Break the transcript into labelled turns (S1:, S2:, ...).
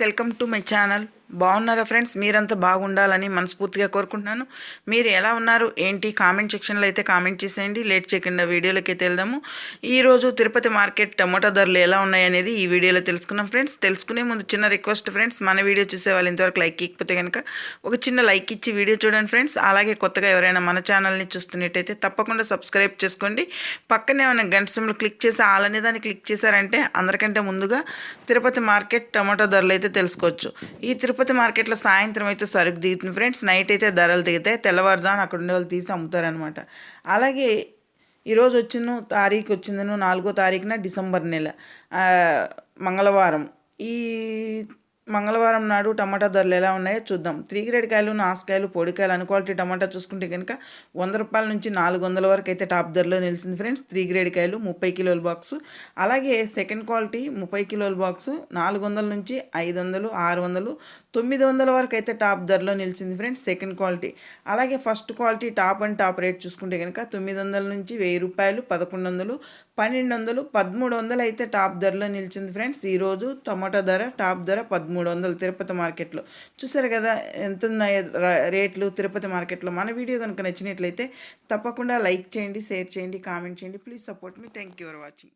S1: Welcome to my channel. బాగున్నారా friends? మీరంతా బాగుండాలని మనస్ఫూర్తిగా కోరుకుంటున్నాను. మీరు ఎలా ఉన్నారు? ఏంటి? కామెంట్ సెక్షన్లో అయితే కామెంట్ చేసేయండి. లేట్ చేయకుండా వీడియోలోకి అయితే వెళ్దాము. ఈరోజు తిరుపతి మార్కెట్ టమోటా ధరలు ఎలా ఉన్నాయనేది ఈ వీడియోలో తెలుసుకున్నాం ఫ్రెండ్స్. తెలుసుకునే ముందు చిన్న రిక్వెస్ట్ ఫ్రెండ్స్. మన వీడియో చూసే వాళ్ళు ఇంతవరకు లైక్ ఇకపోతే కనుక ఒక చిన్న లైక్ ఇచ్చి వీడియో చూడండి ఫ్రెండ్స్. అలాగే కొత్తగా ఎవరైనా మన ఛానల్ని చూస్తున్నట్టయితే తప్పకుండా సబ్స్క్రైబ్ చేసుకోండి. పక్కనే ఉన్న గంట క్లిక్ చేసి ఆల్ అనే దాన్ని క్లిక్ చేశారంటే అందరికంటే ముందుగా తిరుపతి మార్కెట్ టమాటో ధరలు అయితే తెలుసుకోవచ్చు. ఈ తిరుపతి తిరుపతి మార్కెట్లో సాయంత్రం అయితే సరుకు దిగుతుంది. ఫ్రెండ్స్ నైట్ అయితే ధరలు దిగుతాయి. తెల్లవారుజామున అక్కడ ఉండే వాళ్ళు తీసి అమ్ముతారనమాట అలాగే ఈరోజు వచ్చిన తారీఖు వచ్చిందను నాలుగో తారీఖున డిసెంబర్ నెల మంగళవారం. ఈ మంగళవారం నాడు టమాటా ధరలు ఎలా ఉన్నాయో చూద్దాం. త్రీ గ్రేడ్ కాయలు నాసుకాయలు పొడికాయలు అన్ క్వాలిటీ టమాటా చూసుకుంటే కనుక వంద రూపాయల నుంచి నాలుగు వందల వరకు అయితే టాప్ ధరలో నిలిచింది ఫ్రెండ్స్. త్రీ గ్రేడ్ కాయలు ముప్పై కిలోల బాక్స్. అలాగే సెకండ్ క్వాలిటీ ముప్పై కిలోల బాక్స్ నాలుగు వందల నుంచి ఐదు వందలు ఆరు వందలు తొమ్మిది వందల వరకు అయితే టాప్ ధరలో నిలిచింది ఫ్రెండ్స్ సెకండ్ క్వాలిటీ. అలాగే first quality top and top rate చూసుకుంటే కనుక తొమ్మిది వందల నుంచి వెయ్యి రూపాయలు పదకొండు వందలు పన్నెండు వందలు పదమూడు వందలు అయితే టాప్ ధరలో నిలిచింది ఫ్రెండ్స్. ఈరోజు టమాటా ధర టాప్ ధర పదమూడు మూడు వందలు తిరుపతి మార్కెట్లో. చూసారు కదా ఎంత ఉన్నాయి రేట్లు తిరుపతి మార్కెట్లో. మన వీడియో కనుక నచ్చినట్లయితే తప్పకుండా లైక్ చేయండి షేర్ చేయండి కామెంట్ చేయండి. Please support me. Thank you for watching.